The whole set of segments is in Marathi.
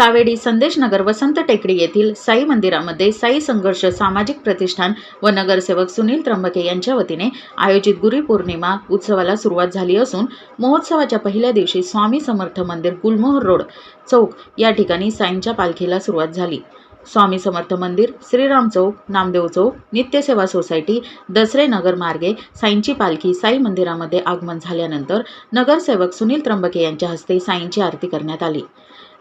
सावेडी संदेशनगर वसंत टेकडी येथील साई मंदिरामध्ये साई संघर्ष सामाजिक प्रतिष्ठान व नगरसेवक सुनील त्र्यंबके यांच्या वतीने आयोजित गुरुपौर्णिमा उत्सवाला सुरुवात झाली असून महोत्सवाच्या पहिल्या दिवशी स्वामी समर्थ मंदिर गुलमोहर रोड चौक या ठिकाणी साईंच्या पालखीला सुरुवात झाली. स्वामी समर्थ मंदिर श्रीराम चौक नामदेव चौक नित्यसेवा सोसायटी दसरे नगर मार्गे साईंची पालखी साई मंदिरामध्ये आगमन झाल्यानंतर नगरसेवक सुनील त्र्यंबके यांच्या हस्ते साईंची आरती करण्यात आली.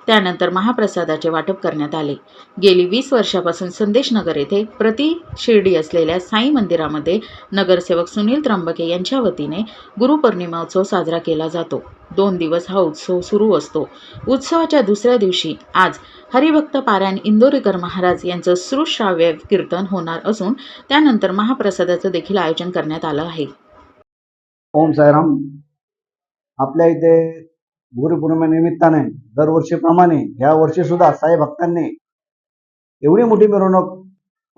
त्यानंतर महाप्रसादाचे वाटप करण्यात आले. गेली वीस वर्षापासून संदेशनगर येथे प्रति शिर्डी असलेल्या साई मंदिरामध्ये नगरसेवक सुनील त्र्यंबके यांच्या वतीने गुरुपौर्णिमा उत्सव साजरा केला जातो. दोन दिवस हा उत्सव सुरू असतो. उत्सवाच्या दुसऱ्या दिवशी आज हरिभक्त पारायण इंदोरीकर महाराज यांचं सुश्राव्य कीर्तन होणार असून त्यानंतर महाप्रसादाचं देखील आयोजन करण्यात आलं आहे. ओम साईराम. आपल्या इथे गुरुपौर्णिमेनिमित्ताने दरवर्षीप्रमाणे या वर्षी सुद्धा साई भक्तांनी एवढी मोठी मिरवणूक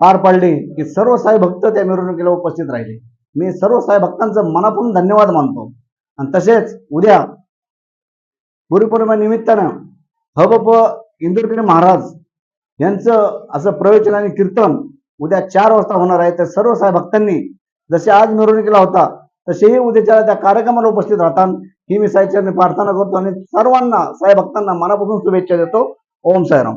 पार पाडली की सर्व साई भक्त त्या मिरवणुकीला उपस्थित राहिले. मी सर्व साई भक्तांचं मनापासून धन्यवाद मानतो. आणि तसेच उद्या गुरुपौर्णिमेनिमित्तानं हबप इंदुरकर महाराज यांचं असं प्रवचन आणि कीर्तन उद्या चार वाजता होणार आहे. तर सर्व साई भक्तांनी जसे आज मिरवणुकीला होता तसेही उद्याच्या त्या कार्यक्रमाला उपस्थित राहतात ही मी साईचरणी प्रार्थना करतो आणि सर्वांना साई भक्तांना मनापासून शुभेच्छा देतो. ओम साईराम.